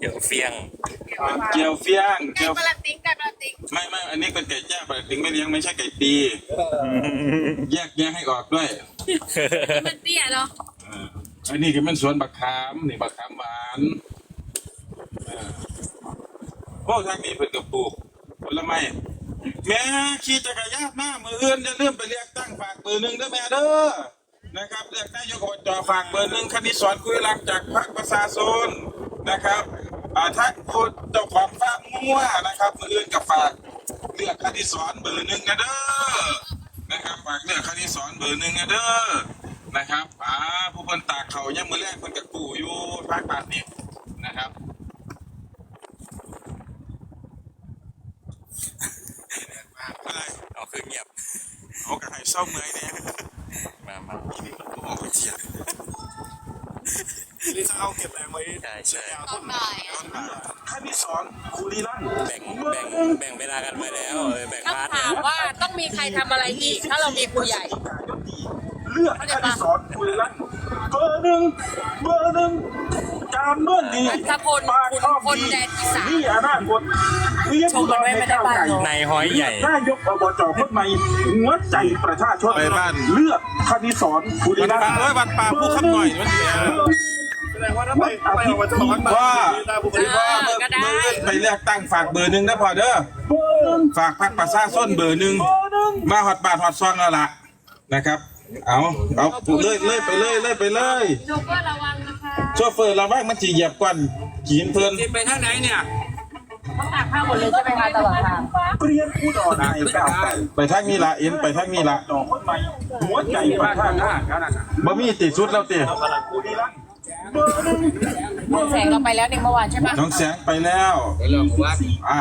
เดี๋ยวเฟียงเกียวเฟียงไก่เกียวประหลัดติ๊งไก่ประหลัดติ๊งไม่ไม่อันนี้เป็นไก่แจ้ปกติไม่เลี้ยงไม่ใช่ไก่ตีแยกแยกให้ออกด้วยมันเตี้ยเนาะเอออันนี้ก็เป็นสวนบักขามนี่บักขามหวานเออพวกทางนี้เป็นกับปลูกผลไม้แม่ขี่จักรยานมามืออื่นจะเริ่าลืมไปเรียกตั้งฝากเบอร์หนึ่งเด้อแม่เด้อนะครับเรียกนายกอบจฝากเบอร์หนึ่งคณิตสอนคุยรักจากพรรคประชาชนนะครับ อ่าถ้าคนเจ้าของฟาร์มงัวนะครับมืออื่นกับฝากเลือกคณิตสอนเบอร์หนึ่งนะเด้อนะครับฝากเลือกคณิตสอนเบอร์หนึ่งนะเด้อนะครับอ่าผู้เพิ่นตากเขายังมือแรกเพิ่นกับปู่อยู่ภาคปากนี่นะครับอะไรเอาคือเงียบเอากระไห้เศร้าเมื่อยเนี่ยมามาโอ้ยเจีย นี่จะเอาเก็บแรงไว้ใช่ใช่ตอนบ่ายท่านที่สอนครูลีลั่นแบ่งแบ่งแบ่งเวลากันไว้แล้วเออแบ่งต้องพาร์ทถามว่าต้องมีใครทำอะไรอีก ถ้าเรามีครูใหญ่เลือกท่านที่สอนครูลีลั่นเบอร์หนึ่งเบอร์หนึ่งการเมืองดีถ้าคนปากคุณท้องคนดีแดนอีสาน นี่อนาคตเรียกผู้นำให้ก้าวไกล ในห้อยใหญ่ นายกอบจคนใหม่หัวใจประชาชนไปบ้าน เลือกคณิสอนบุรีวันรัมป่าย์เอ้ยวันป่าผู้ขับหน่อยมันเสียแสดงว่าถ้า ไปไปออกมาจะบอกว่าป่าตาบุคลิกเออก็ได้ไปเลือกตั้งฝากเบอร์หนึ่งนะพอเด้อฝากพรรคประชาชนเบอร์หนึ่งมาหอดบาทหอดซองแล้วล่ะนะครับ เอาเอาเลยเลยไปเลยเลยไปเลยโชเฟอร์ระวังนะคะโชเฟอร์ราบ้างมันจีเหยียบกวนขีนเพลินไปทางไหนเนี่ยต้องตากผ้าหมดเลยใช่ไหมคะตลอดทางเปลี่ยนผู้ดอนายก้าวไกลไปทางนี้ละเอ็นไปทางนี้ละหัวใจประชาชนบ่มีติดสุดแล้วเติ แสงเราไปแล้วเนี่ยเมื่อวานใช่ปะน้องแสงไปแล้วเรื่องว่าอ่า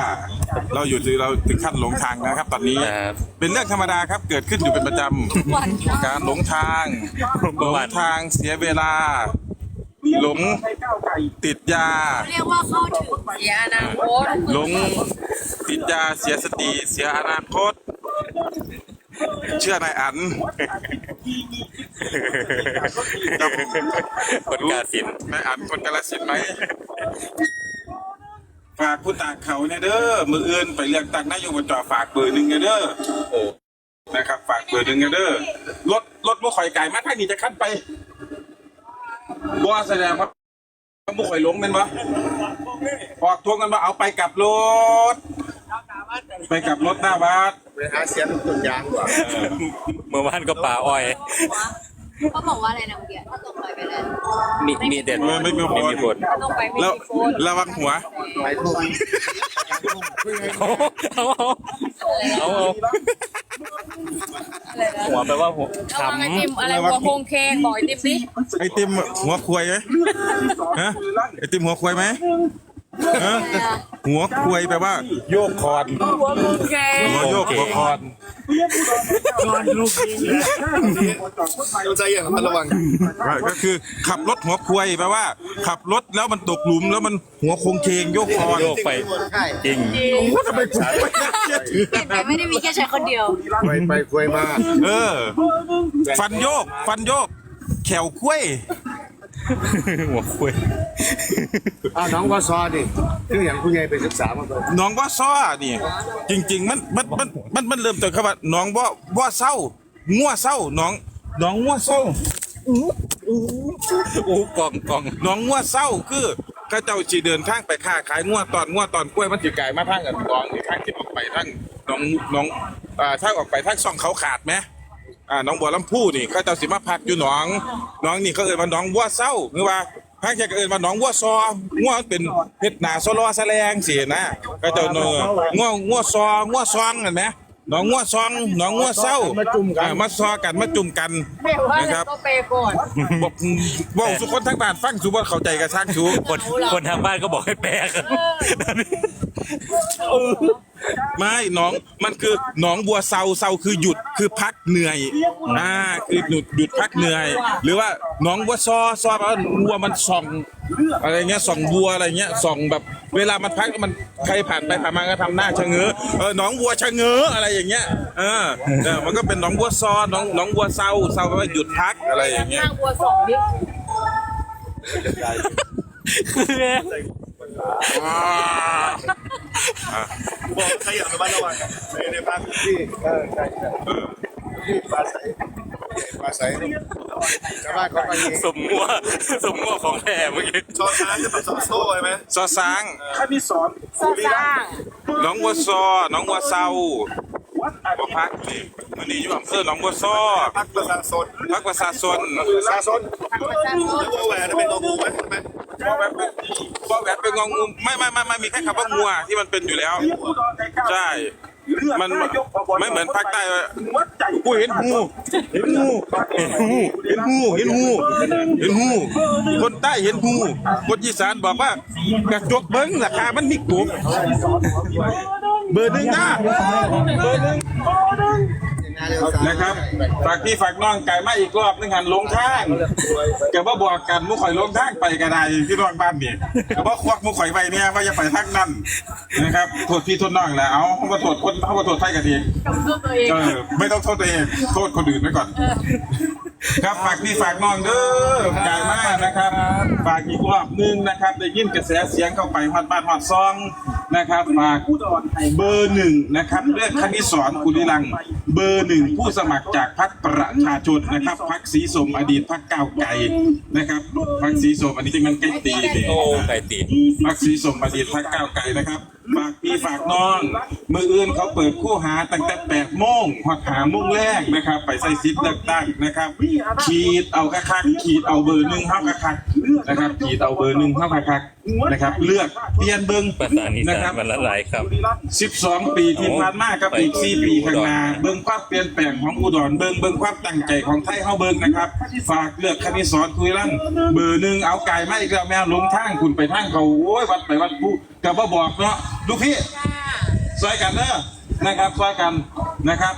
เราอยู่ที่เราถึงขั้นหลงทางนะครับ ตอนนี้ ครับเป็นเรื่องธรรมดาครับเกิดขึ้นอยู่เป็นประจวันำการหลงทางหลงทางเสียเวลา หลงติดยา เรียกว่าเข้าถึงเสียอนาคตหลงติดยาเสียสติเสียอนาคต เชื่อนายอัน คนกาสินนายอันคนกาลสินไหมฝากผู้ตากเขาเนี่ยเด้อมืออื่นไปเลือกตั้งนายกอบจฝากเบอร์หนึ่งเนี่ยเด้อนะครับ ฝากเบอร์หนึ่งเนี่ยเด้อรถรถบุข่อยไก่มาทานี้จะขั้นไปบ่แสดงว่าบุข่อยหลงเป็นบ่ออกทวงกันว่าเอาไปกลับรถ ไปกลับรถหน้าวัดไปหาเสียงตุนยางกว่าเมื่อวานก็ป่าอ้อยเขาบอกว่าอะไรนะเมื่อกี้ถ้าตกไปไปเลยมีมีเด็ดไม่ไม่มีผลมีผลถ้าตกไปไม่แล้วมีโฟนระวังหัวไปทุกเอาเอาเอาเอาหัวแปลว่าหัวระวังไอติมขำอะไรหัวโคงเคงบอกไอติมสิไอติมหัวควายไหมฮะไอติมหัวควายไหม ฮะหัวควายแปลว่า โยกคอนหัวโคงเคงหัวโยกหัวคอนใจอย่างระมัดระวังก็คือ ขับรถหัวควายแปลว่า ขับรถแล้วมันตกหลุมแล้วมันหัวโคงเคงโยกคอนโยกไปจริงทำไมคุณไม่น่าเชื่อถือเห็นไหมไม่ได้มีแค่ชายคนเดียวไปไปคุยมา เออ ฟันโยก ฟันโยกแขวคุ้ย หัวคุยอ้าวน้องว่าซอดิคืออย่างคุณยายไปศึกษามาก่อนน้องว่าซ้อนี่ จริง ๆ มันมันมันมันมันเริ่มจากคำว่าน้องว่าว่าเศร้างัวเศร้าน้องน้องงัวเศร้าอู้กองกองน้องงัวเศร้าคือข้าเจ้าจีเดินทางไปค้าขายงัวตอนงัวตอนกล้วยมันจีกลายมาทางกันกองที่ทางที่ออกไปทางน้องน้องอ่าทางออกไปทางซ่องเขาขาดไหม อ่าน้องบัวลำพูนี่เข้าเจ้าสิมาพักอยู่หนองน้องนี่เขาเอ่ยว่าน้องวัวเศร้าคือว่าพางแค่ก็เอ่ยว่าน้องวัวซองัวมันเป็นเพชรหนาซอลอแสลงสินะเข้าเจ้าเนองัวงัวซองัวซองเห็นไหมน้องงัวซองน้องงัวเศร้าอ่ามาซอกันมาจุ่มกันเดี๋ยวว่านะครับต้องเปย์ก่อนบอกบอกสุคนทั้งบ้านฟังสุบ่เข้าใจกับช่างสูคนคนทางบ้านก็บอกให้แปลกัน ไม่น้องมันคือหนองบัวเซาเซาคือหยุดคือพักเหนื่อยอ่าคือหยุดหยุดพักเหนื่อย หรือว่าหนองบัวซอซอแปลว่าบัวมันส่องอะไรเงี้ยส่องบัวอะไรเงี้ยส่องแบบเวลามันพักมันใครผ่านไปผ่านมาก็ทำหน้าชะเง้อเออหนองบัวชะเง้ออะไรอย่างเงี้ยเออเออมันก็เป็นหนองบัวซอหนองหนองบัวเซาเซาแปลว่าหยุดพักอะไรอย่างเงี้ย ข้างบัวสองนิดคือกู บอกใครอยากไปบ้านระหว่างในในภาคที่เออใช่ใช่ที่ปลาใสปลาใสชาวบ้านเขาไปสมมั่วสมมั่วของแท้เมื่อกี้ชอช้างจะแบบซอโซ่ใช่ไหมซอสางขั้นที่สองสร้างหน้องวัวซอหน้องวัวเซาบ่พักนี่มื้อนี้อยู่อำเภอหนองวัวซอพักประชาชนพักประชาชนประชาชนประชาชนหรือว่าแหวนเป็นกองงูไหมใช่ไหม บ่แบบบ่แบบเป็นงองูไม่ไม่ไม่ไม่มีแค่คำว่างัวที่มันเป็นอยู่แล้ว ใช่ มันไม่เหมือนภาคใต้กูเห็นงูเห็นงูเห็นงูเห็นงูเห็นงูเห็นงูคนใต้เห็นงูคนอีสานบอกว่ากระจกเบิ้งราคามันมีกลุ่มเบอร์หนึ่งนะเบอร์หนึ่ง นะครับฝากพี่ฝากน้องไก่มาอีกรอบนึงหันลงทางแกว่าบอกกันมุข่อยลงทางไปก็ได้พี่น้องบ้านนี่ก็ว่าควักมุข่อยไปเนี่ยว่าจะไปทางนั้นนะครับโทษพี่โทษน้องแหละเอาเขามาโทษคนเขามาโทษไทยกันเองกับตัวเองเออไม่ต้องโทษตัวเองโทษคนอื่นไว้ก่อน ครับฝากพี่ฝากน้องเด้อใหญ่มากนะครับ ฝากอีกรอบหนึงนะครับ ได้ยินกระแสเสียงเข้าไปฮอดบ้านฮอดซองนะครับฝากเบอร์หนึ่งนะครับเลือกคณิสอนกุลิลังค์เบอร์หนึ่งผู้สมัครจากพรรคประชาชนนะครับพรรคสีสมอดีตพรรคก้าวไกลนะครับพรรคสีสมอันนี้ที่มันใกล้ตีเด็โอ้ไก่ตีนพักสีสมบัติพักก้าวไกลนะครับ ฝากพี่ฝากน้องมืออื่นเขาเปิดคู่หาตั้งแต่แปดโมงหอดหาโมงแรกนะครับ ไปใส่ซิทเลือกตั้งนะครับ ขีดเอากระคักขีดเอาเบอร์หนึ่งเข้ากระคักนะครับขีดเอาเบอร์หนึ่งเข้ากระคักนะครับ เลือกเปลี่ยนเบิ้งภาษาอีนะสาครันบมันละหลายครับ 12 ปีที่ผ่านมากับอีก 4 ปีข้างหน้าเบิ่งความเปลี่ยนแปลงของอุดรเบิ่งเบิ่งความตั้งใจของไทยเฮาเบิ่งนะครับ ฝากเลือกคณิสอนคุยลั่งเบอร์หนึ่งเอาไก่มาอีกแล้วแมวลงทางคุณไปทางเขาโอ้ยวัดไปวัดผู้ กับบ่บอกเนาะลูกพี่ซอยกันเด้อนะครับซอยกันนะครับ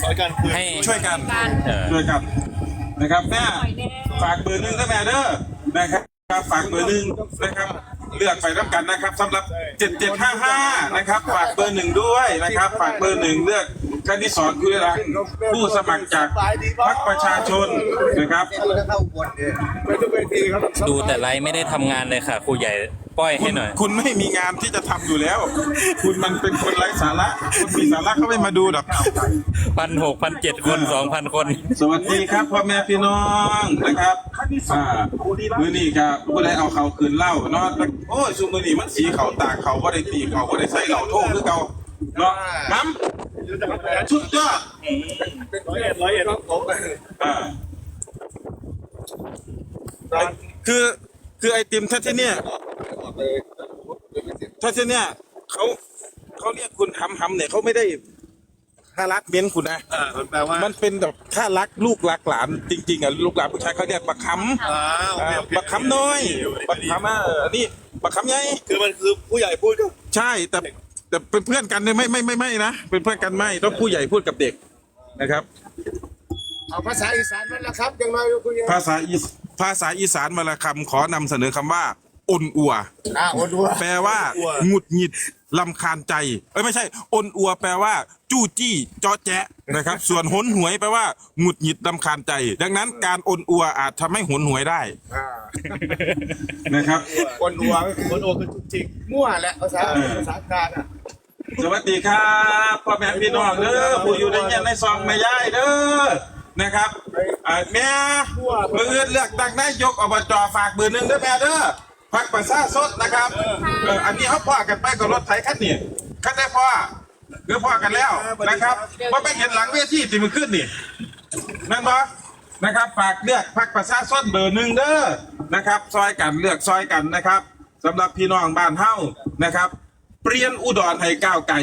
สอยการคุยให้ช่วยกันเออช่วยกันนะครับแม่ฝากเบอร์หนึ่งนะแม่เด้อนะครับฝากเบอร์หนึ่งนะครับ เลือกไปรับกันนะครับสำหรับ7755นะครับฝากเบอร์หนึ่งด้วยนะครับ ฝากเบอร์หนึ่งเลือกคณิสอนคุยรังผู้สมัครจากพรรคประชาชนนะครับเข้าอุบลเนี่ยไปทุกเวทีครับดูแต่ไลฟ์ไม่ได้ทำงานเลยค่ะครูใหญ่ ป้อยให้หน่อย คุณไม่มีงานที่จะทำอยู่แล้ว คุณมันเป็นคนไร้สาระคนมีสาระเขาไม่มาดูหรอก พันหกพันเจ็ดคนสองพันคน สวัสดีครับพ่อแม่พี่น้องนะครับอ่ามือนี้ครับผู้ใดเอาเขาคืนเหล่าเนาะโอ้ยชุมือนี้มันสีเขาตากเขาก็ได้ตีเขาก็ได้ใส่เหล่าโท่งคือเก่าเนาะมั้มชุดยอดร้อยเอ็ดร้อยเอ็ดครับผมอ่าคือ คือไอติมถ้าที่เนี่ยถ้าที่เนี่ยเขาเขาเรียกคุณหำหำเนี่ยเขาไม่ได้ถ้ารักเม้นคุณนะอ่ามันแปลว่ามันเป็นแบบถ้ารักลูกรักหลานจริง ๆอะลูกหลานผู้ชายเขาเรียกบักคำอ้าวอ่าบักคำน้อยบักคำอะอันนี้บักคำใหญ่ คือมันคือผู้ใหญ่พูดก็ใช่แต่แต่เป็นเพื่อนกันเนี่ยไม่ไม่ไม่ไม่นะเป็นเพื่อนกันไม่ต้องผู้ใหญ่พูดกับเด็กนะครับ เอาภาษาอีสานมันละครับยังไงคุยภาษาอีส ภาษาอีสานมาละคำขอนำเสนอคำว่าอ่อนอัว อ่าโอ้ดูแปลว่าหงุดหงิดลำคาญใจ เอ้ยไม่ใช่อนอัว แปลว่า จู้จี้จอแจะนะครับ ส่วนหนหวยแปลว่าหงุดหงิดลำคาญใจ ดังนั้นการอนอัวอาจทำให้หนหวยได้อ่านะครับคนอัวคนอัวคือจุกจิกมั่วแหละภาษาภาษากลางอะสวัสดีครับพ่อแม่พี่น้องเด้อผู้อยู่ในเงี้ยในซองแม่ย่ายเด้อ นะครับอ่าแม่มืออื่นเลือกตั้งนายกอบจฝากเบอร์หนึ่งเด้อแม่เด้อพักประชาชนนะครับเอออันนี้เขาพ่อกันไปกับรถไถคันนี้คันได้พ่อคือพ่อกันแล้วนะครับว่าไปเห็นหลังเวทีที่มันขึ้นนี่นั่นปะนะครับฝากเลือกพักประชาชนเบอร์หนึ่งเด้อนะครับ ซอยกันเลือกซอยกันนะครับสำหรับพี่น้องบ้านเฮานะครับ เปลี่ยนอุดรให้ก้าวไกล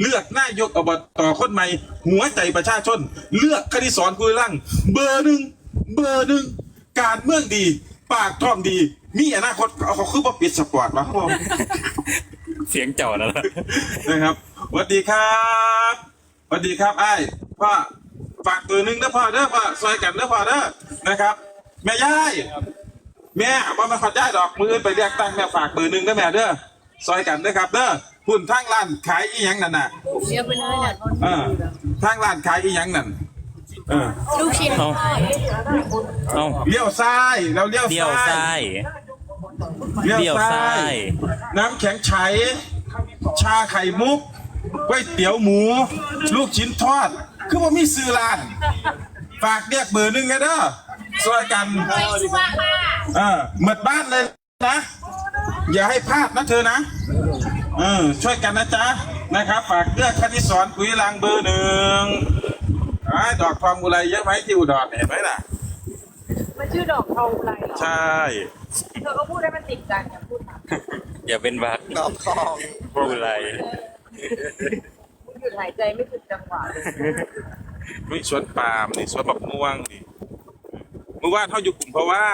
เลือกนายกอบตคนใหม่ หัวใจประชาชน เลือกคณิสอนกุยลังเบอร์หนึ่งเบอร์หนึ่งการเมืองดี ปากท้องดี มีอนาคตเอาเขาคือว่าปิดสปอร์ตวะครับผมเสียงเจ้านั่นแหละนะครับสวัสดีครับสวัสดีครับไอ้ายพ่อฝากตัวหนึ่งนะพ่อเด้อพ่อซอยกันเด้อพ่อเด้อนะครับ แม่ย่ายแม่ว่ามาขอได้ดอกมือไปเรียกตั้งแม่ฝากเบอร์หนึ่งนะแม่เด้อ ซอยกันเด้อครับเด้อหุ่นทางร้านขายอีหยังนั่นน่ะเดี๋ยวไปเลยเนี่ยเออทางร้านขายอีหยังนั่นเออลูกชิ้นเอาเอาเลี้ยวซ้ายแล้วเลี้ยวเดี่ยวซ้าซ้ายยเลี้ยวเลี้ยวซ้าซ้ายยน้ำแข็งไฉชาไข่มุกก๋วยเตี๋ยวหมู ลูกชิ้นทอด คือว่ามีซื้อร้าน ฝากเรียกเบอร์หนึ่งไงเด้อสวยกันไม่ชั่วค่ะ เออหมดบ้านเลยนะ อย่าให้พลาดนะเธอนะเออช่วยกันนะจ๊ะนะครับฝากเลือกคณิสอนปุ๋ยลางเบอร์หนึ่งไอ้ดอกทองอุไรเยอะไหมที่อุดรเห็นไหมล่ะมันชื่อดอกทองอะไรเหรอใช่เธอก็พูดให้มันติดกันอย่าพูดมาอย่าเป็นวักดอกทองพูดอะไรพูดหยุดหายใจไม่ถึงจังหวะเลยนี่สวนปาล์มนี่สวนบักม่วงนี่เมื่อวานเขาอยู่กลุ่มเพราะว่า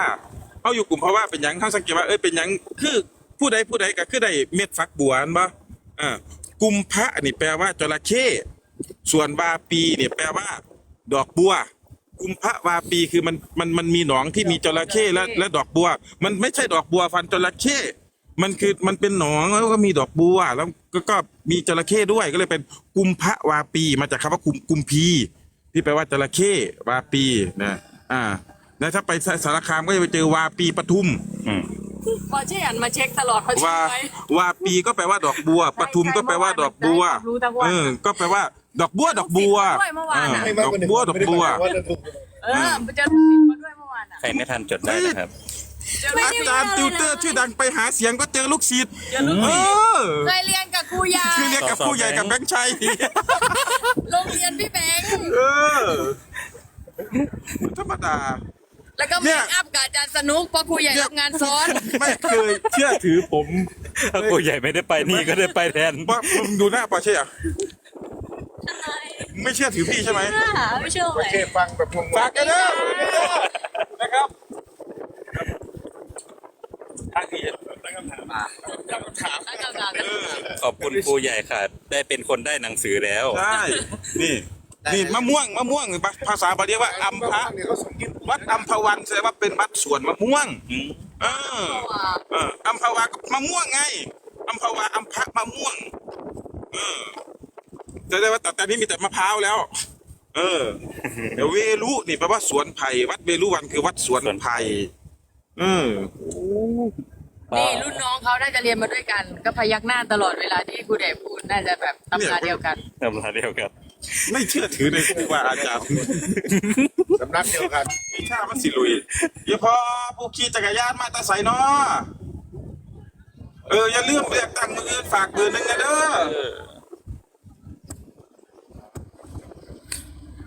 เขาอยู่กลุ่มเพราะว่าเป็นหยังเขาสังเกตว่าเอ้ยเป็นหยังคือผู้ใดผู้ใดก็คือได้เม็ดฟักบัวนั่นบ่อ่ากุมพระนี่แปลว่าจระเข้ส่วนวาปีเนี่ยแปลว่า ดอกบัวกุมพระวาปีคือมันมันมันมีหนองที่มีจระเข้และและดอกบัว มันไม่ใช่ดอกบัวฟันจระเข้มันคือมันเป็นหนองแล้วก็มีดอกบัวแล้วก็ก็มีจระเข้ด้วยก็เลยเป็นกุมพระวาปีมาจากคำว่ากุมกุมพีที่แปลว่าจระเข้วาปีนะอ่า แล้วถ้าไปสารคามก็จะไปเจอวาปีปทุมอืมพอเช่อันมาเช็คตลอดเขาเช็วาคไว้วาปีก็แปลว่าดอกบัวปทุมก็แปลว่าดอกบัวรู้ทั้งวันเออก็แปลว่า ดอกบัวดอกบัวด้วยเมื่อวานอะเอให้อมากดอกกว่าหนึ่งบัวดอกบัวไม่ได้หมายความว่าจะถูกเออมันจะติดมาด้วยเมื่อวานอะใครไม่ทันจดได้นะครับอาจารย์ติวเตอร์ชื่อดังไปหาเสียงก็เจอลูกศิษย์เออเคยเรียนกับครูยาคือเรียกกับผู้ใหญ่กับแบงค์ชัยโรงเรียนพี่แบงค์เออธรรมดา แล้วก็เนี่เมยคอัพกับอาจารย์สนุกเพราะครูใหญ่รับงานซ้อน ไม่เคยเชื่อถือผมถ้าครูใหญ่ไม่ได้ไปนี่ก็ได้ไปแทน ว่ามึงดูหน้าปอเช่อะไม่เชื่อถือพี่ใช่ไหมไม่เชื่อเลยโอเคฟังแบบงงฝากกันเด้อนะครับทางที่ตั้งคำถามมาตั้งคำถามตั้งคำถามเออขอบคุณครูใหญ่ค่ะ ได้เป็นคนได้หนังสือแล้ว ใช่นี่ นี่มะม่วงมะม่วงภาษาบาลีว่าอัมพะเนี่ยเขาส่งกินวัดอัมพวันแสดงว่าเป็นวัดสวนมะม่วงอืมเออเอออัมพวาก็มะม่วงไงอัมพวาอัมพะมะม่วง เออจะได้ว่าแต่ตอนนี้มีแต่มะพร้าวแล้ว เออเดี๋ยวเวลุนี่แปลว่าสวนไผ่วัดเวลุวันคือวัดสวนไผ่เออนี่รุ่นน้องเขาน่าจะเรียนมาด้วยกัน ก็พยักหน้าตลอดเวลาที่ครูเดชพูดน่าจะแบบตำราเดียวกันทำลาเดียวกัน ไม่เชื่อถือในครูบาอาจารย์ สำนักเดียวกันมีชามันสิลุยเดี๋ยวพอผู้ขี่จักรยานมาแตาใส่นอเออ อย่าลืมเรียกตังค์มืออื่นฝากเบอร์หนึ่งนะเด้อ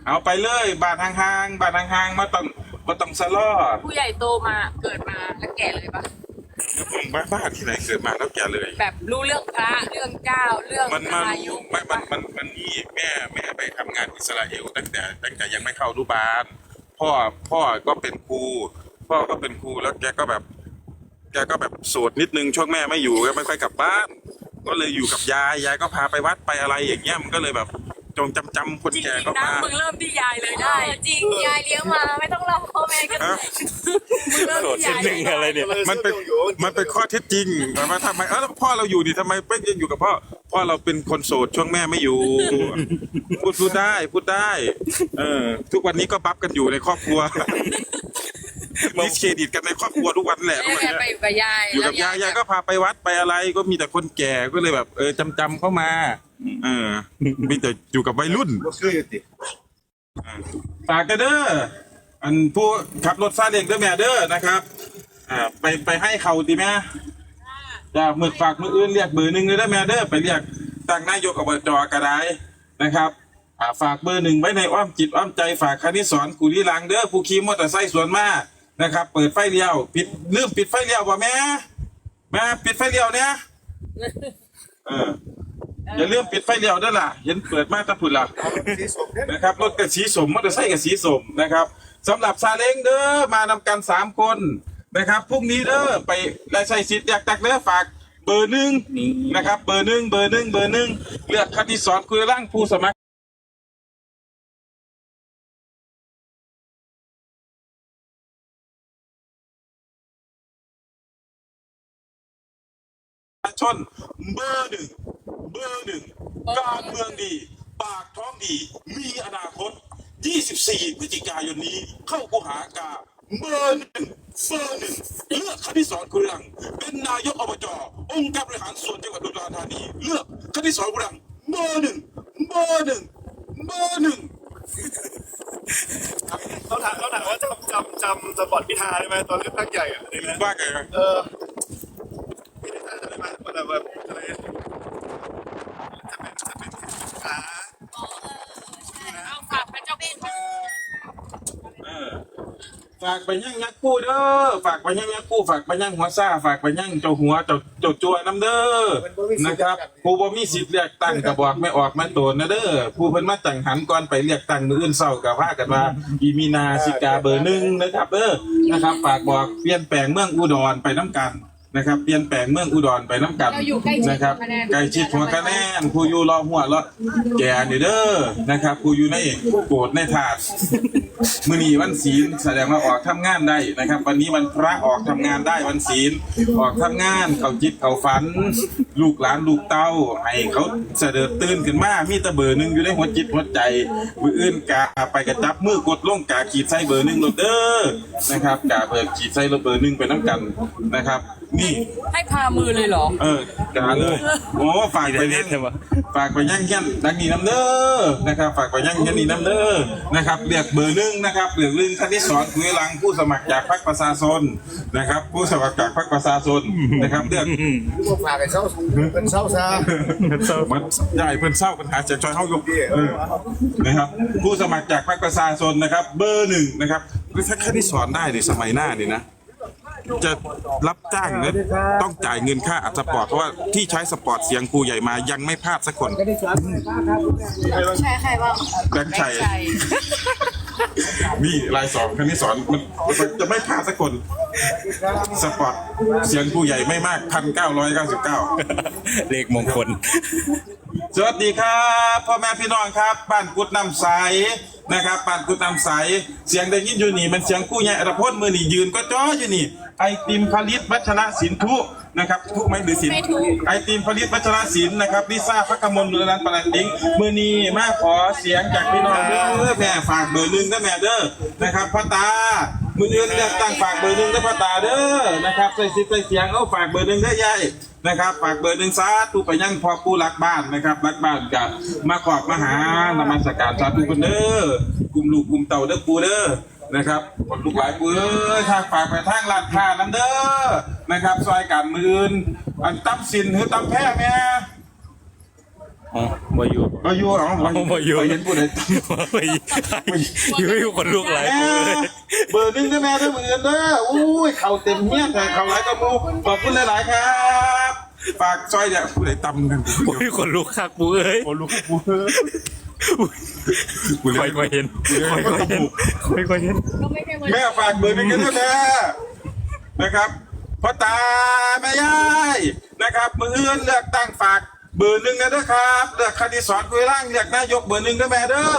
เอาไปเลย บาทห่างๆ บาทห่างๆมาต้องมาต้องสะล่อผู้ใหญ่โตมาเกิดมาแล้วแก่เลยปะผม บ้าบ้าที่ไหนเกิดมาแล้วแก่เลย แบบรู้เรื่องพระเรื่องเจ้าเรื่องมันมาอายุไม่มันมันมันนี่แม่แม่ไปทำงานอิสราเอลตั้งแต่ตั้งแต่ยังไม่เข้ารูบาลพ่อพ่อก็เป็นครูพ่อก็เป็นครูแล้วแกก็แบบ แกก็แบบโสดนิดนึงช่วงแม่ไม่อยู่ก็ไม่ค่อยกลับบ้าน ก็เลยอยู่กับยายยายก็พาไปวัดไปอะไรอย่างเงี้ยมันก็เลยแบบ จงจำจำคนจริงแก่ๆก็นะมามึงเริ่มที่ยายเลยได้ จริงยายเลี้ยงมาไม่ต้องรอพ่อแม่กันฮะมึงเริ่มโดดที่ชิ้นยายหนึ่งอะไรเนี่ยมันเป็นมันเป็นข้อเท็จจริงแต่ว่าทำไมเออแล้วพ่อเราอยู่นี่ทำไมเป็นยังอยู่กับพ่อพ่อเราเป็นคนโสดช่วงแม่ไม่อยู่ พูดพูดได้พูดได้ เออ ทุกวันนี้ก็บัฟกันอยู่ในครอบครัว ดิสเครดิตกันในครอบครัวทุกวันแหละทุกวันแม่เนี้ยไปอยู่กับยายอยู่กับยายยายก็พาไปวัดไปอะไรก็มีแต่คนแก่ก็เลยแบบ เออจำจำๆเข้ามา เออ มีแต่อยู่กับวัยรุ่นบ่คืออยู่ติฝากกันเด้ออันผู้ขับรถซาเล้งเด้อแม่เด้อนะครับอ่าไปไปให้เขาดีแม่จะหมึกฝากมืออื่นเรียกเบอร์หนึ่งเลยเด้อแม่เด้อไปเรียกตั้งนายกอบจกระไดนะครับอ่าฝากเบอร์หนึ่งไว้ในอ้อมจิตอ้อมใจฝากคณิสอนกุลีลังเด้อผู้ขี่มอเตอร์ไซค์สวนมา นะครับ เปิดไฟเลี้ยว ปิดลืมปิดไฟเลี้ยวบ่แม่แม่ปิดไฟเลี้ยวเนี่ยเอออย่าลืมปิดไฟเลี้ยวเด้อล่ะ เห็นเปิดมาแตะพุ่นล่ะสีสมเนี่ยนะครับรถกับสีสมมอเตอร์ไซค์กับสีสมนะครับสำหรับซาเล้งเด้อมานำกันสามคนนะครับพรุ่งนี้เด้อไปรายใส่สิทธิ์อยากตักเด้อฝากเบอร์หนึ่งนะครับ เบอร์หนึ่งเบอร์หนึ่งเบอร์หนึ่งเลือกคณิสอนคุยร่างผู้สมัคราชนเบอร์หนึ่งเบอร์หนึ่งการเมืองดี ปากท้องดีมีอนาคต 24 พฤศจิกายนนี้เข้ากูหากาเบอร์หนึ่งเบอร์หนึ่งเลือกคณิสอนกุลัง เป็นนายกอบจองค์การบริหารส่วนจังหวัดอุดรธานี เลือกคณิสอนกุลังเบอร์หนึ่งเบอร์หนึ่งเบอร์หนึ่งเขาถามเขาถามว่าจำจำจำสปอร์ตพิธาได้ไหมตอนเลือกตั้งใหญ่อะได้ไหมว่าไงเออ พิธาได้ไหมมันแบบอะไรจะเป็นจะเป็นขาเอาฝากพระเจ้าเป็นเออฝากไปยังยักษ์กู้เด้อฝากไปยังยักษ์กู้ฝากไปยังหัวซ่าฝากไปยังเจ้าหัวเจ้าเจ้าจัวน้ำเด้อนะครับผู้บ่มีสิทธิ์เลือกตั้งก็บอกไม่ออกมาโตนนะเด้อผู้เพิ่นมาจังหันก่อนไปเลือกตั้งมื้ออื่นเช้าก็ว่ากันว่าอีมีนาสิกาเบอร์หนึ่งนะครับเด้อนะครับ ฝากบอกเปลี่ยนแปลงเมืองอุดรไปน้ำกัน นะครับ เปลี่ยนแปลงเมืองอุดรไปน้ำกันเราอยู่ใกล้ชิดนะครับหัวคะแนน ใกล้ชิดหัวคะแนนผู้อยู่รอหัวรอแก่นี่เด้อนะครับผู้อยู่ในโกรธในถาดมื่อนี้วันศีลแสดงว่าออกทำงานได้นะครับ วันนี้วันพระออกทำงานได้วันศีลออกทำงานเขาจิตเขาฝัน ลูกหลานลูกเต้าให้เขาเสด็จตื่นขึ้นมามีแตะเบอร์หนึ่งอยู่ในหัวจิตหัวใจมืออื่นกาไปกระจับมือกดลงกาขีดใส่เบอร์หนึ่งโลดเด้อนะครับกาเบอร์ขีดใส่เบอร์หนึ่งไปน้ำกันนะครับนี่ ให้พามือเลยเหรอ เออกาเลย โอ้ฝากไปยังฝากไปยังเฮียนดังนี้น้ำเด้อนะครับ ฝากไปยังเฮียนนี่น้ำเด้อนะครับเรียกเบอร์หนึ่งนะครับเรียกเรื่องท่านที่สอนคุยหลังผู้สมัครจากพรรคประชาชนนะครับ ผู้สมัครจากพรรคประชาชนนะครับเลือกพวกฝากไอ้เศร้าเป็นเศร้าซามันใหญ่เพิ่นเศร้าปัญหาเสียงชอยเข้ายกเออนะครับผู้สมัครจากพรรคประชาชนนะครับ เบอร์หนึ่งนะครับถ้าแค่ที่สอนได้ในสมัยหน้านี่นะ จะรับจ้างเนี่ยต้องจ่ายเงินค่าอัดสปอร์ตเพราะว่าที่ใช้สปอร์ตเสียงครูใหญ่มายังไม่พลาดสักคนใช่ใครบ้างแบงค์ชัยใช่นี่รายสองครั้งที่สอนมันมันจะไม่พลาดสักคน สปอร์ตเสียงครูใหญ่ไม่มากพันเก้าร้อยเก้าสิบเก้าเลขมงคล สวัสดีครับพ่อแม่พี่น้องครับ บ้านกุดน้ำใสนะครับบ้านกุดน้ำใส เสียงได้ยินอยู่นี่มันเสียงกู้ใหญ่อรพจน์มือนี่ยืนก็จ้ออยู่นี่ ไอติมผลิตวัชระสินทุนะครับทุกไหมหรือสินไอติมผลิตวัชระสินนะครับลิซ่าพักกมลมือนันต์ปลัดดิ้งมือนี้มาขอเสียงจากพี่น้องเด้อแม่ฝากเบอร์หนึ่งนะแม่เด้อนะครับพ่อตามืออื่นเลือกตั้งฝากเบอร์หนึ่งนะพ่อตาเด้อนะครับใส่สิทธิ์ใส่เสียงเอาฝากเบอร์หนึ่งได้อยายนะครับฝากเบอร์หนึ่งซาตุไปยังพ่อผู้รักบ้านนะครับรักบ้านกับมาขอบมาหานมัสการสาธุคนเด้อกลุ่มลูกกลุ่มเต่าเด้อปูเด้อ นะครับคนลูกหลายปูเอ้ยทางฝากไปทางลาดค้าน้ำเด้อนะครับซอยการมืออื่นอันตั้มสินหรือตั้มแพ้แม่อ๋อวายุอายุเอาอ๋อวายุไปเห็นผู้ใดวายุอยู่อยู่คนลูกหลายแม่คนเลยเบอร์หนึ่งได้แม่ได้เบอร์เงินเด้ออุ้ยเข่าเต็มเฮี้ยแต่เข่าหลายกระมูขอบคุณหลายๆครับฝากซอยเนี่ยผู้ใดตำกันโอ้ยคนลูกคักปูเอ้ยคนลูกกู ค่อยค่อยเห็นค่อยค่อยเห็นค่อยค่อยเห็น ก็ไม่ใช่วันแม่ฝากเบอร์หนึ่งกันด้วยนะนะครับพ่อตาแม่ยายนะครับมืออื่นเลือกตั้งฝากเบอร์หนึ่งนะเด้อครับเลือกคดีสอนคุยร่างเลือกนายกเบอร์หนึ่งนะแม่เด้อ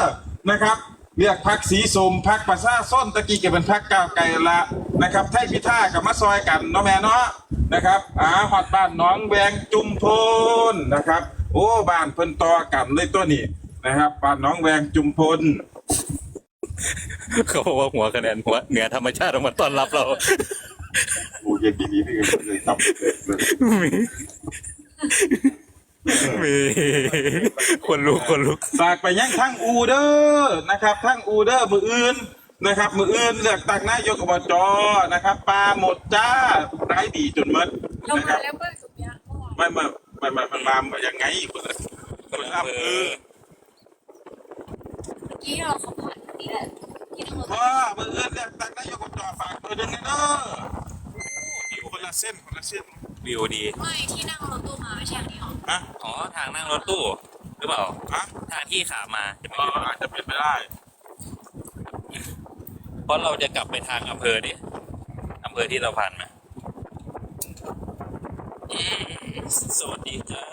นะครับเลือกพักสีสมพักประชาส้นตะกี้เก็บเป็นพักก้าวไกลละนะครับไทยพิธากับมาซอยกันเนาะแม่เนาะนะครับอ่าฮอดบ้านน้องแวงจุมพลนะครับ โอ้บ้านเพิ่นต่อกันเลยตัวนี้ นะครับบ้านน้องแวงจุมพลเขาบอกว่าหัวคะแนนหัวเหนือธรรมชาติออกมาต้อนรับเราโอ้ยดีดีนี่เลยตับเลยมีมีคนลุกคนลุกฝากไปยังทั้งอูเดอร์นะครับทั้งอูเดอร์มืออื่นนะครับ มืออื่นเลือกตั้งนายกอบจนะครับปลาหมดจ้าไร้ดีจนหมดเรานะคมารับแล้วเมื่อสุดเนี้ยเมื่อวานไม่ไม่ไม่ไม่ไม่มาอย่างไงคนละคนละอำเภอเมื่อ กี้เราขับผ่านนี่แหละที่ทางรถพ่อมืออื่นเลือกตั้งนายกอบจฝากตัวหนึ่งนะเด้ออยู่คนละเส้นคนละเส้นวิวดีไม่ที่นั่งรถตู้มาไม่ใช่อันนี้หรอฮะอ๋อทางนั่งรถตู้หรือเปล่าฮะทางที่ขามาจะไม่ก็ใช่อาจจะเป็นไปได้ เพราะเราจะกลับไปทางอำเภอดิอำเภอที่เราผ่านมาอืมสวัสดีจ้า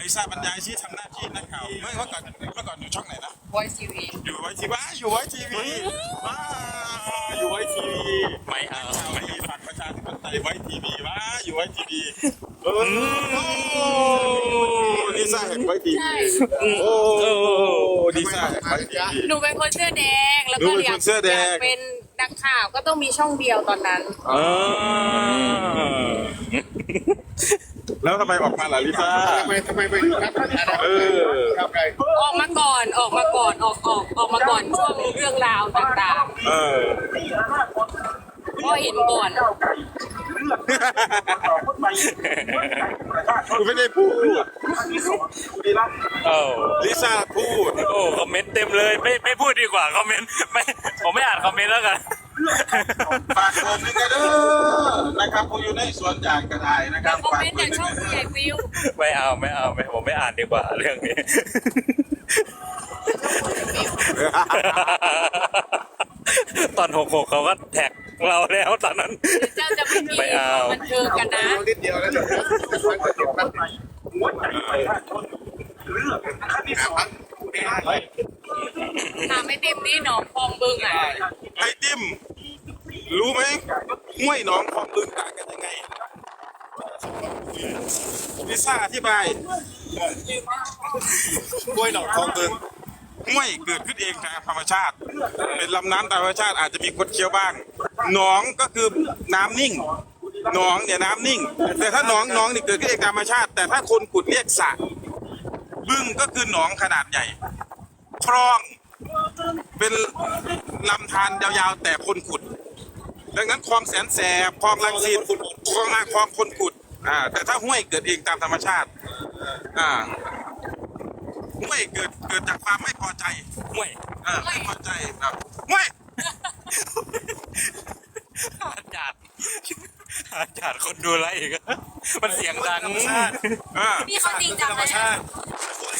ไอ้ทราบบรรยายที่ทำหน้าที่นักข่าวเมื่อก่อนเมื่อก่อนอยู่ช่องไหนนะวอยทีวีอยู่ไว้ทีว้าอยู่ไว้ทีวีว้าอยู่ไว้ทีวีไม่เอาไม่ฝากประชาธิปไตยไว้ทีวีว้าอยู่ไว้ทีวีเออนี่สร้างแห่งไว้ทีวีใช่โอ้ดีลิซ่าขายดีหนูเป็นคนเสื้อแดงแล้วหนูก็เป็นอยาคกนเสื้อแดงยากเป็นนักข่าวก็ต้องมีช่องเดียวตอนนั้น เออ แล้วทำไมออกมาล่ะลิซ่า ทำไมทำไมไปรับประทานเออข้าวไก่ออกมาก่อนออกมาก่อนออกออกออกมาก่อนช่วงเรื่องราวต่างเออ ๆก็เห็นก่อนคุณไม่ได้พูดโอ้ลิซ่าพูด โอ้คอมเมนต์เต็มเลย ไม่ไม่พูดดีกว่าคอมเมนต์ไม่ผมไม่อ่านคอมเมนต์แล้วกัน ฝากผมนี่ก็เด้อนะครับผมอยู่ในสวนยางกระไดนะคแต่รับคอมฝากเมนต์ผมจากช่องผู้ใหญ่วิวไม่เอาไม่เอาไม่ผมไม่อ่านดีกว่าเรื่องนี้ ตอนหกหกเขาก็แท็กเราแล้วตอนนั้น เจ้าจะไม่มีไม่เอาบันเทิงกันนะนิดเดียวแล้วเดี๋ยวนะมันจะจบกันถา มไม่เต็มนี่หนองพองบึงอะไอ้ดิม รู้ไหมห้วยหนองของบึงต่างกันยังไงลิซ่าอธิบายกล้วยหนองคลองบึงห้วยเกิดขึ้นเองตามธรรมชาติ เป็นลำน้ำตามธรรมชาติอาจจะมีคนเคี้ยวบ้าง หนองก็คือน้ำนิ่งหนองเนี่ยน้ำนิ่ง แต่ถ้าหนองหนองนี่เกิดขึ้นเองตามธรรมชาติ แต่ถ้าคนขุดเรียกสระ บึ้งก็คือหนองขนาดใหญ่ คลองเป็นลำธารยาวๆ แต่คนขุด ดังนั้นคลองแสนแสบคลองลังสิตคลองนาคลองคนขุดอ่าแต่ถ้าห้วยเกิดเองตามธรรมชาติอ่าห้วยเกิดเกิดจากความไม่พอใจห่วยเออไม่พอใจครับห้วยอาจารย์อาจารย์คนดูอะไรอีกอะมันเสียงดังอ่า พี่เขาจริงจังเลยนะ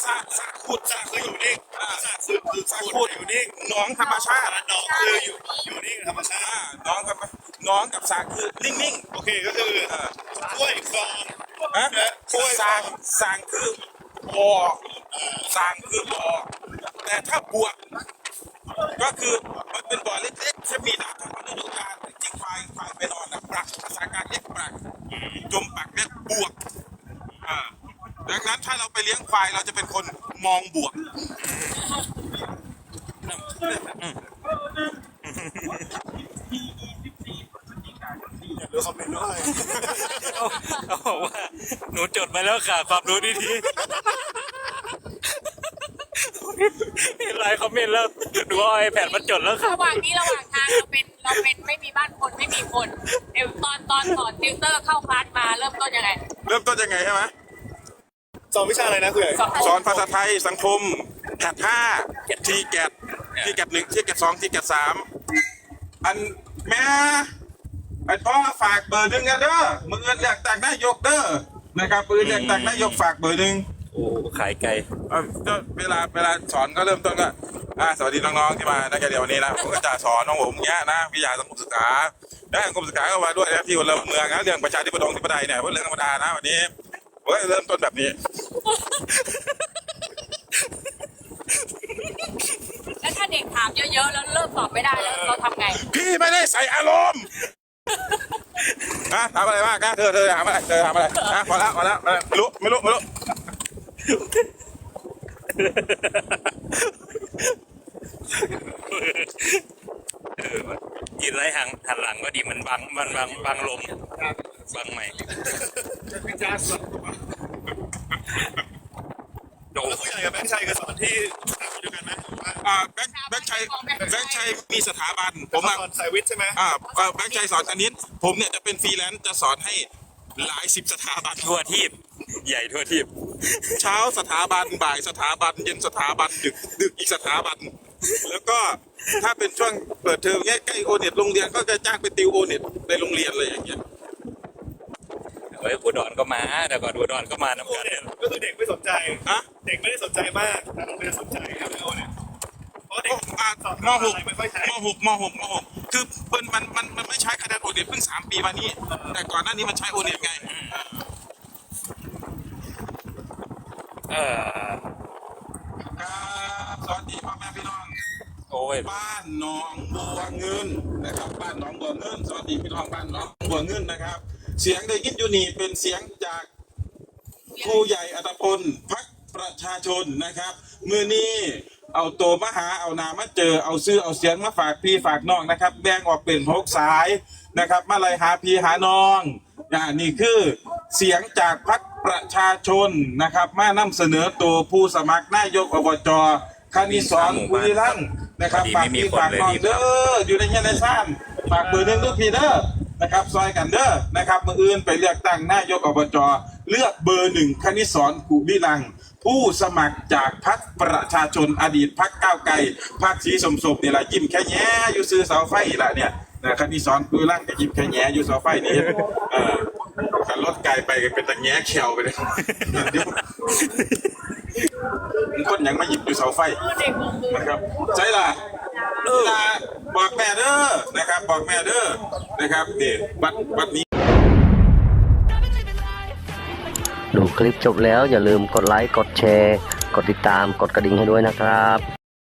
สระสขุดสระคืออยู่นิ่งอ่าสระคือคือสระขุดอยู่นิ่งหนองธรรมชาติหนองคืออยู่อยู่นิ่งธรรมชาติหนองกับหนองกับสระคือนิ่งๆโอเคก็คือกล้วยคลองฮะกล้วยสางสางคือบ่อสางคือบ่อแต่ถ้าบวกก็คือมันเป็นบ่อเล็กๆจะมีน้ำทางฤดูกาลจริงควายควายไปนอนนะปรักภาษากลารเรียกปรักจมปักเรียกบวกอ่า ดังนั้นถ้าเราไปเลี้ยงควายเราจะเป็นคนมองบวกเดี๋ยวคอมเมนต์ด้วยเขาบอกว่าหนูจดไปแล้วค่ะ ความรู้ดีๆเห็นไลน์คอมเมนต์แล้วหนูเอาไอแพดมาจดแล้วค่ะระหว่างนี้ระหว่างทางเราเป็นเราเป็นไม่มีบ้านคนไม่มีคนเดี๋ยวตอนตอนก่อนติวเตอร์เข้าคลาสมาเริ่มต้นยังไง เริ่มต้นยังไงใช่ไหม สอนวิชาอะไรนะคุณใหญ่สอนภาษาไทยสังคมแกดห้าทีแกดทีแกดหนึ่งทีแกดสองทีแกดสามอันแม่ไอ้พ่อฝากเบอร์หนึ่งนะเด้อมือเรียกแต่งนายกเด้อนะครับมือเรียกแต่งนายกฝากเบอร์หนึ่งโอ้ขายไกลเอ่อก็เวลาเวลาสอนก็เริ่มต้นก็อ่าสวัสดีน้องๆที่มาในการเรียนวันนี้นะผมก็จะสอนน้องผมเนี้ยนะวิทยาสังคมศึกษาและสังคมศึกษาก็มาด้วยนะที่คนละเมืองนะเรื่องประชาธิปไตยธิปไตยเนี่ยเป็นเรื่องธรรมดานะวันนี้ผม ก็เริ่มต้นแบบนี้ แล้วถ้าเด็กถามเยอะๆ แล้วเริ่มตอบไม่ได้แล้วเราทำไง พี่ไม่ได้ใส่อารมณ์อะถามอะไรบ้างนะเธอเธอถามอะไรเธอถามอะไรอะพอแล้วพอแล้วไม่รู้ไม่รู้ไม่รู้ยืนไล่หังหันหลังก็ดีมันบังมันบังบังลมบังใหม่วิจารณ์สด โอ้แล้วคุณใหญ่กับแบงค์ชัยเคยสอนที่สถาบันเดียวกันไหมหรือว่าอ่าแบงค์แบงค์ชัยแบงค์ชัยมีสถาบัน ผมสอะอนสายวิทย์ใช่ไหมอ่าเอ่อแบงค์ชัยสอนคณิตผมเนี่ยจะเป็นฟรีแลนซ์จะสอนให้หลายสิบสถาบัน ทั่วทีบใหญ่ทั่วทีบเช้าสถาบันบ่ายสถาบัน เย็นสถาบันดึกดึกอีกสถาบัน แล้วก็ถ้าเป็นช่วงเปิดเทอมใกล้ๆโอเน็ตโรงเรียนก็จะจ้างไปติวโอเน็ตในโรงเรียนเลยอย่างเงี้ย เฮ้ยอุดรก็มาแต่ก่อนอุดรก็มาน้ำกันเนี่ยก็คือเด็กไม่สนใจฮะเด็กไม่ได้สนใจมากแต่โรงเรียนสนใจครับแล้วเนี่ยเพราะเด็กอะสอนมหกอะไรไม่ค่อยใช้มหกมหกมหกคือมันมันมันมันไม่ใช้คะแนนโอเน็ตเพิ่งสามปีมานี้ แต่ก่อนหน้านี้มันใช้โอเน็ตไงเออครับสวัสดีพ่อแม่พี่น้องโอ้ยบ้านหนองบัวเงินนะครับบ้านหนองบัวเงินสวัสดีพี่น้องบ้านหนองบัวเงินนะครับ เสียงได้ยินอยู่นี่เป็นเสียงจากครูใหญ่อัตพลพักประชาชนนะครับมือนี้เอาตัวมาหาเอานามาเจอเอาซื้อเอาเสียงมาฝากพี่ฝากน้องนะครับ แบ่งออกเป็นหกสายนะครับ มาเลยหาพี่หาน้องอ่านี่คือเสียงจากพรรคประชาชนนะครับ มานำเสนอตัวผู้สมัครนายกอบจคณิสอนบุรีรัมย์นะครับฝากพี่ฝากน้องเด้ออยู่ในเงี้ยในซ่านฝากเบอร์หนึ่งด้วยพี่เด้อ นะครับซอยกันเด้อนะครับมืออื่นไปเลือกตั้งนายกอบจเลือกเบอร์หนึ่งคณิสรกุลีลัง ผู้สมัครจากพรรคประชาชนอดีตพรรคก้าวไกลพรรคสีสมศพนี่แหละยิ้มแค่แย่อยู่ซื้อเสาไฟละเนี่ย นะคณิสอนกุลีรังก็ยิ้มแค่แย่อยู่เสาไฟนี่เออขันรถไกลไปก็เป็นตะแง่เขียวไปเลยเดี๋ยวมันคนยังมาหยิบอยู่เสาไฟนะครับใช่ล่ะเวลาบอกแม่เด้อนะครับบอกแม่เด้อนะครับนี่วัดวัดนี้ ดูคลิปจบแล้วอย่าลืมกดไลค์กดแชร์ กดติดตามกดกระดิ่งให้ด้วยนะครับ